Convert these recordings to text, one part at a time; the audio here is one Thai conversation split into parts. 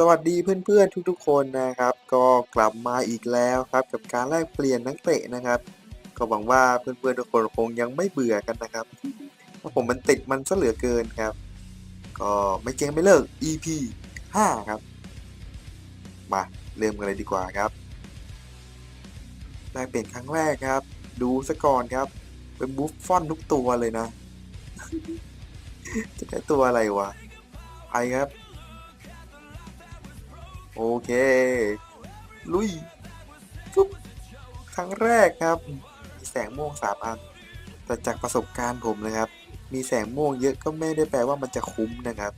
สวัสดีเพื่อนๆทุกๆคนนะครับ ก็กลับมาอีกแล้วครับ กับการแลกเปลี่ยนนักเตะนะครับ ก็หวังว่าเพื่อนๆทุกคนคงยังไม่เบื่อกันนะครับเพราะผมมันติดมันซะเหลือเกินครับ ก็ไม่เจ๊งไม่เลิก EP 5 ครับ มาเริ่มกันเลยดีกว่าครับแลกเปลี่ยนครั้งแรกครับ ดูซะก่อนครับ เป็นบุฟฟ่อนทุกตัวเลยนะ จะได้ตัวอะไรวะไปครับ โอเค ลุยปุ๊บครั้งแรกครับ มีแสงม่วงสามอัน แต่จากประสบการณ์ผมนะครับ มีแสงม่วงเยอะก็ไม่ได้แปลว่ามันจะคุ้มนะครับ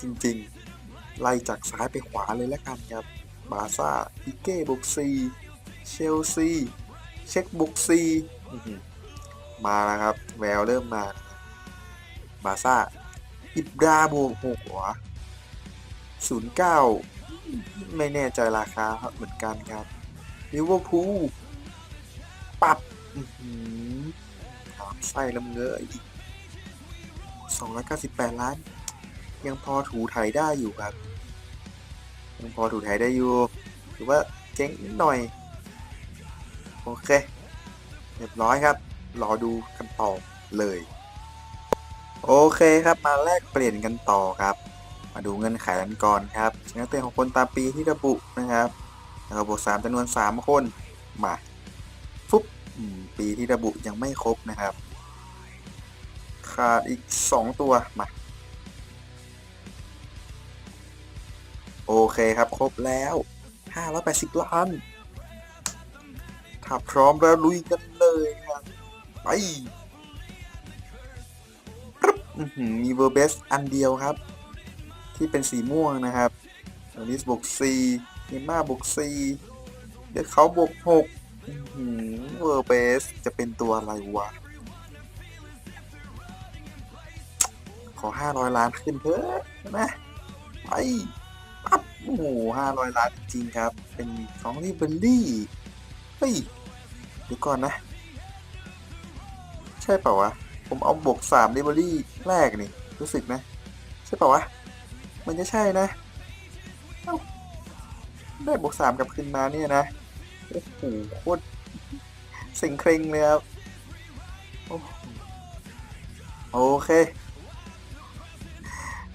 จริงๆ ไล่จากซ้ายไปขวาเลยแล้วกันครับ บาซ่าพิเก้บุกซีเชลซี เช็คบุกซี มาแล้วครับ แววเริ่มมา บาซ่า อิบราบวกหกหัวศูนย์เก้าไม่แน่ใจราคาครับเหมือนกันครับลิเวอร์พูลปรับอื้อหือถามไส้ลำเงยอีก298ล้าน ยังพอถูไถได้อยู่ครับ ยังพอถูไถได้อยู่ถือว่าเจ๊งนิดหน่อย โอเค เรียบร้อยครับ รอดูกันต่อเลย โอเคครับมาแลกเปลี่ยนกันต่อครับ มาดูเงื่อนไขกันก่อนครับนักเตะของคนตามปีที่ระบุนะครับแล้วบวกสามจำนวนสามคนมาฟุบปีที่ระบุยังไม่ครบนะครับ ขาดอีกสองตัวมาโอเคครับครบแล้วห้าร้อยแปดสิบล้านถ้าพร้อมแล้วลุยกันเลยครับไป มีเวอร์เบสอันเดียวครับ ที่เป็นสีม่วงนะครับอลิสบวกสี่เนม่าบวกสี่เดี๋ยวเขาบวกหกเวอร์เบสจะเป็นตัวอะไรวะ ขอห้าร้อยล้านขึ้นเถอะนะไปปั๊บโอ้โหห้าร้อยล้านจริงครับ เป็นของริเบลลี่เฮ้ยเดี๋ยวก่อนนะ ใช่เปล่าวะ ผมเอาบวกสามริเบลลี่ แรกนี่ รู้สึกนะ ใช่ปล่าวะ มันจะใช่นะ ได้บวกสามกลับคืนมาเนี่ยนะ โอ้โหโคตรสิงเคร่งเลยครับโอโหโอเค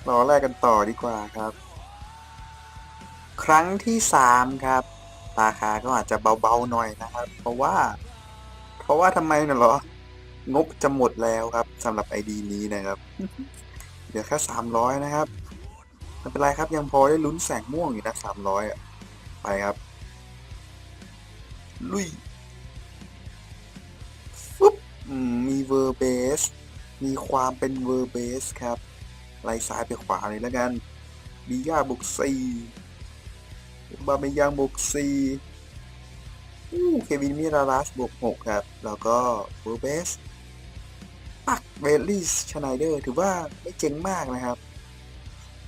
รอแรกกันต่อดีกว่าครับ ครั้งที่สามครับ ราคาก็อาจจะเบาๆหน่อยนะครับ เพราะว่า เพราะว่าทำไมน่ะเหรอ งบจะหมดแล้วครับสำหรับไอดีนี้นะครับเหลือแค่สามร้อยนะครับไม่เป็นไรครับยังพอได้ลุ้นแสงม่วงอยู่นะสามร้อยอะไปครับ ลุยฟึบมีเวอร์เบส มีความเป็นเวอร์เบสครับไล่ซ้ายไปขวาเลยแล้วกันบียาบุกซีบาเมยังบุกซีอู้เควินมิราลัสบวกหกครับ แล้วก็เวอร์เบส ปักเวลลี่ชไนเดอร์ถือว่าไม่เจ๋งมากนะครับ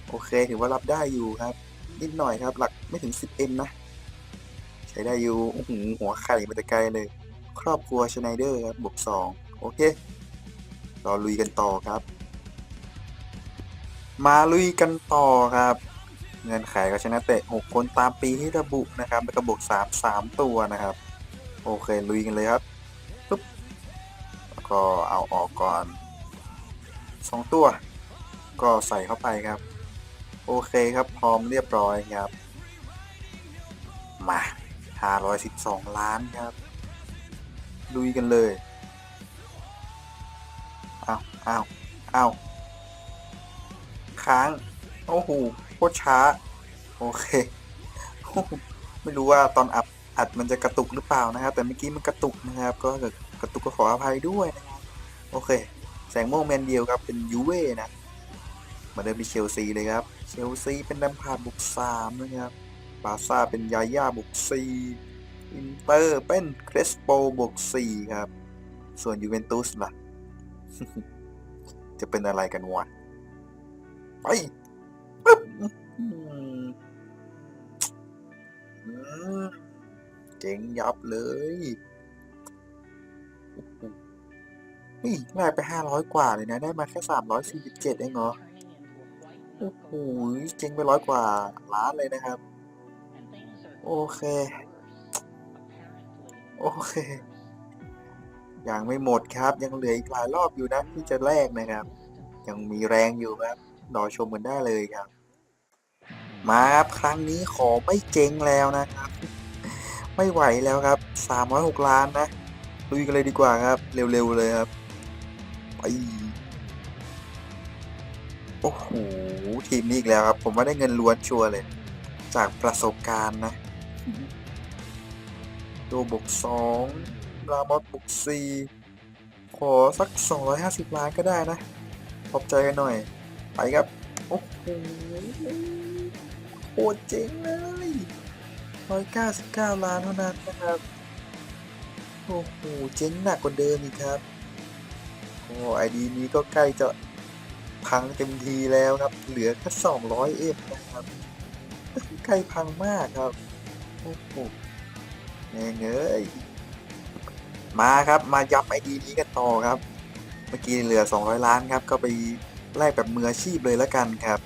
โอเคถือว่ารับได้อยู่ครับ นิดหน่อยครับ หลักไม่ถึง 10M นะ ใช้ได้อยู่หัวไข่มาแต่ไกลเลย ครอบครัวชไนเดอร์ครับบวกสองโอเครอลุยกันต่อครับ มาลุยกันต่อครับเงินขายก็ชนะเตะ 6 คนตามปีที่ระบุนะครับ แล้วก็บวก 3 3 ตัวนะครับ โอเค ลุยกันเลยครับ ก็เอาออกก่อน 2 ตัว ก็ใส่เข้าไปครับ โอเคครับพร้อมเรียบร้อยครับ มา 512 ล้านครับลุยกันเลยเอ้าวอ้าวอ้าค้าง โอ้โหโคตรช้า โอเค ไม่รู้ว่าตอนอัดอัดมันจะกระตุกหรือเปล่านะครับ แต่เมื่อกี้มันกระตุกนะครับ ก็เกิดกระตุกก็ขออภัยด้วยนะครับโอเค แสงม่วงแมนเดียวครับเป็นยูเว่นะมาเดิมที่เชลซีเลยครับเชลซีเป็นดัมพาดบุกสามนะครับบาซ่าเป็นยาย่าบุกสี่อินเตอร์เป็นคริสโปบุกสี่ครับ ส่วนยูเวนตุสล่ะ จะเป็นอะไรกันวะไปปึ๊บเจ๋งยับเลย ฮ้ยแลกไปห้าร้อยกว่าเลยนะ ได้มาแค่สามร้อยสี่สิบเจ็ดเองเหรอ โอ้โหเจ๊งไปร้อยกว่าล้านเลยนะครับ โอเค โอเค ยังไม่หมดครับ ยังเหลืออีกหลายรอบอยู่นะที่จะแลกนะครับ ยังมีแรงอยู่ครับ รอชมกันได้เลยครับ มาครับครั้งนี้ขอไม่เจ๊งแล้วนะครับ ไม่ไหวแล้วครับสามร้อยหกล้านนะลุยกันเลยดีกว่าครับ เร็วๆเลยครับ โอ้โห ทีมนี้อีกแล้วครับ ผมว่าได้เงินล้วนชัวร์เลย จากประสบการณ์นะโดบวกสองลามอสบวกสี่ขอสักสองร้อยห้าสิบล้านก็ได้นะ ขอบใจกันหน่อย ไปครับ โอ้โหโคตรเจ๋งเลยร้อยเก้าสิบเก้าล้านเท่านั้นนะครับ โอ้โห เจ๊งหนักกว่าเดิมอีกครับ โอ้ไอดีนี้ก็ใกล้จะพังเต็มทีแล้วครับ เหลือแค่สองร้อยเอฟนะครับ ใกล้พังมากครับ โอ้โหแม่งเอ้ยมาครับ มายับไอดีนี้กันต่อครับ เมื่อกี้เหลือ 200 ล้านครับ ก็ไปแลกแบบมืออาชีพเลยแล้วกันครับ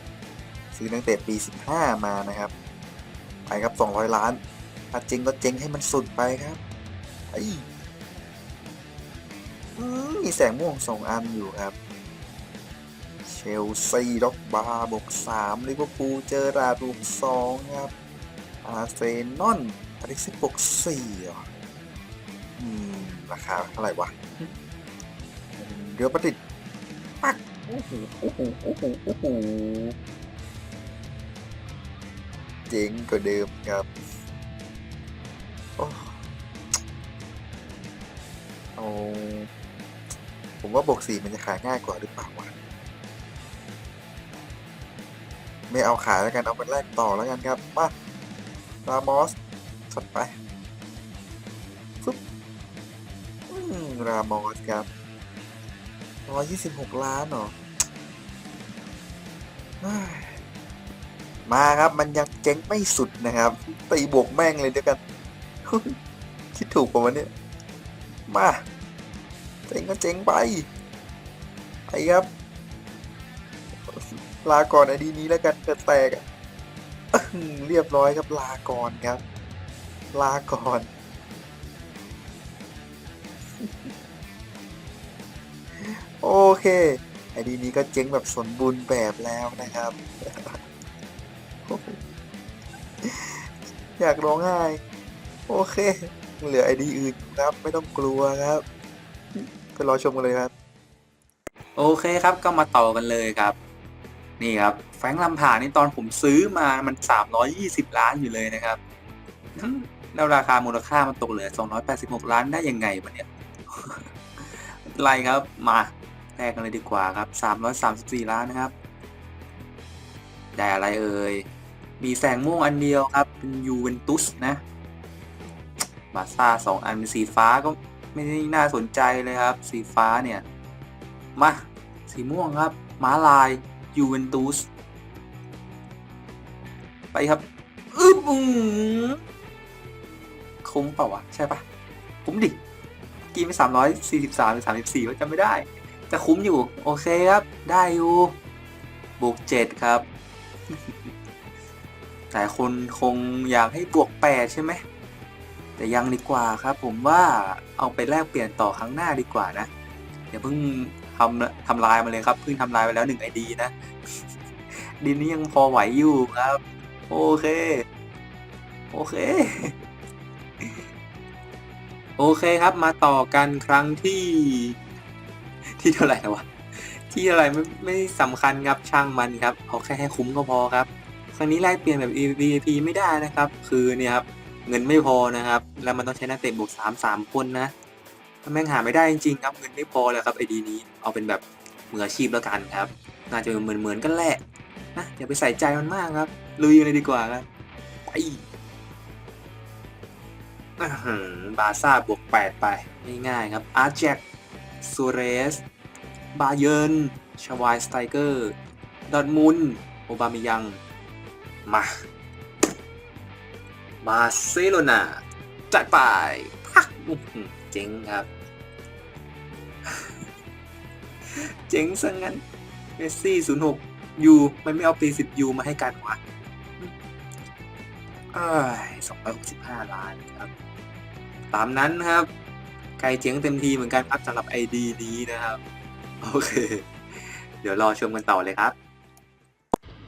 ซื้อตั้งแต่ปี 15 มานะครับ ไปครับ 200 ล้านถ้าเจ๊งก็เจ๊งให้มันสุดไปครับไอ้ มีแสงม่วงสองอันอยู่ครับ เชลซีด็อกบาบวกสามลิเวอร์พูลเจอราดบวกสองครับอาร์เซนอลอาริซิบวกสี่อืม ราคาเท่าไหร่วะ เดี๋ยวประดิษฐ์ปักโอ้โหโอ้โหโอ้โหโอ้โหเจ๋งกว่าเดิมครับโอ้เอ ผมว่าบวกสี่มันจะขายง่ายกว่าหรือเปล่าวะไม่เอาขายแล้วกัน เอาเป็นแรกต่อแล้วกันครับมารามอสสัดไปฟึบอืมรามอสครับร้อยยี่สิบหกล้านเหรอ มาครับมันยังเจ๊งไม่สุดนะครับตีบวกแม่งเลยด้วยกัน คิดถูกป่าวะเนี่ย มา เจ๊งก็เจ๊งไป ไปครับ ลาก่อนไอดีนี้แล้วกันเกิดแตกเรียบร้อยครับลาก่อนครับ ลาก่อน โอเค ไอดีนี้ก็เจ๊งแบบสมบูรณ์แบบแล้วนะครับ อยากร้องไห้ โอเค เหลือไอดีอื่นครับ ไม่ต้องกลัวครับ ไปรอชมกันเลยครับ โอเคครับก็มาต่อกันเลยครับ นี่ครับ แฟงลำผ่านี่ตอนผมซื้อมามัน 320 ล้านอยู่เลยนะครับ แล้วราคามูลค่ามันตกเหลือ 286 ล้านได้ยังไงวะเนี่ยไรครับมาแลกกันเลยดีกว่าครับ 334 ล้านนะครับ ได้อะไรเอ่ย มีแสงม่วงอันเดียวครับ เป็นยูเวนตุสนะ บาซ่าสองอันเป็นสีฟ้าก็ ไม่ได้น่าสนใจเลยครับ สีฟ้าเนี่ย มา สีม่วงครับ ม้าลายยูเวนตุสไปครับอึ๊บอืมคุ้มเปล่าวะ ใช่ปะคุ้มดิเมื่อกี้ไปสามร้อยสี่สิบสามหรือสามสิบสี่ก็จำไม่ได้ จะคุ้มอยู่ โอเคครับ ได้อยู่บวกเจ็ดครับแต่คนคงอยากให้บวกแปดใช่ไหม แต่ยังดีกว่าครับ ผมว่าเอาไปแลกเปลี่ยนต่อครั้งหน้าดีกว่านะอย่าเพิ่งทำทำลายมาเลยครับเพิ่งทำลายไปแล้วหนึ่งไอดีนะดินนี้ยังพอไหวอยู่ครับ โอเค โอเค โอเคครับมาต่อกันครั้งที่ ที่เท่าไหร่แล้วะที่อะไรไม่ไม่สำคัญครับช่างมันครับเอาแค่ให้คุ้มก็พอครับ ครั้งนี้แลกเปลี่ยนแบบ VIP ไม่ได้นะครับ คือเนี่ยครับ เงินไม่พอนะครับ แล้วมันต้องใช้นักเตะบวกสามสามคนนะถ้าแม่งหาไม่ได้จริงๆครับเงินไม่พอแล้วครับไอดีนี้เอาเป็นแบบมืออาชีพแล้วกันครับ น่าจะเหมือนเหมือนๆกันแหละนะอย่าไปใส่ใจมันมากครับลุยเลยดีกว่าครับไปบาร์ซ่าบวกแปดไปง่ายๆครับอาร์แจ็คซูเรส บาเยนชวายสไตเกอร์ ดอทมุนโอบามิยัง มา บาร์เซโลนาจัดไปพักเจ๋งครับ เจ๋งซะงั้นเมสซี่ศูนย์หกยูมันไม่เอาปีสิบยูมาให้กันวะเอ้ยสองร้อยหกสิบห้าล้านครับ ตามนั้นครับ ไก่เจ๋งเต็มทีเหมือนกันครับสำหรับไอดีนี้นะครับ โอเค เดี๋ยวรอชมกันต่อเลยครับ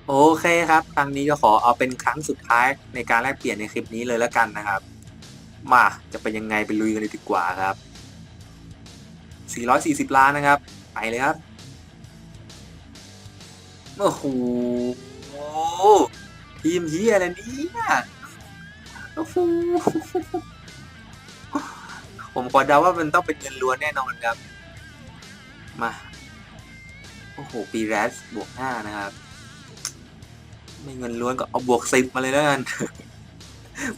โอเคครับครั้งนี้ก็ขอเอาเป็นครั้งสุดท้ายในการแลกเปลี่ยนในคลิปนี้เลยแล้วกันนะครับ มาจะเป็นยังไงไปลุยกันเลยดีกว่าครับ 440 ล้านนะครับ ไปเลยครับโอ้โหทีมเฮียอะไรเนี่ยโอ้โหผมขอเดาว่ามันต้องเป็นเงินล้วนแน่นอนครับ มา โอ้โหปีแรสบวกห้านะครับ ไม่เงินล้วนก็เอาบวกสิบมาเลยแล้วกัน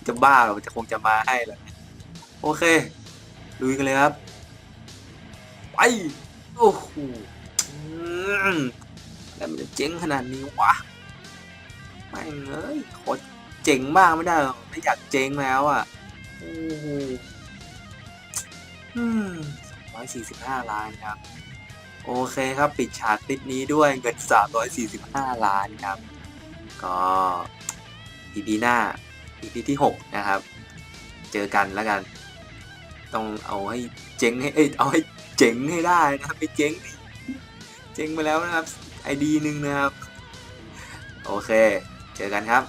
จะบ้าเหรอจะคงจะมาให้แหละโอเคลุยกันเลยครับ ไป โอ้โหแล้วมันจะเจ๋งขนาดนี้วะไม่งเอ้ยขอเจ๋งบ้างไม่ได้หรอไม่อยากเจ๋งแล้วอะโอ้โหร้อยสี่สิบห้าล้านครับ โอเคครับ ปิดฉากคลิปนี้ด้วยเงินสามร้อยสี่สิบห้าล้านครับ ก็ EP หน้า EP ที่หกนะครับ เจอกันแล้วกัน ต้องเอาให้เจ๊งให้เอ้ยเอาให้เจ๋งให้ได้นะครับไม่เจ๊งเจ๊งไปแล้วนะครับไอดีหนึ่งนะครับ โอเค เจอกันครับ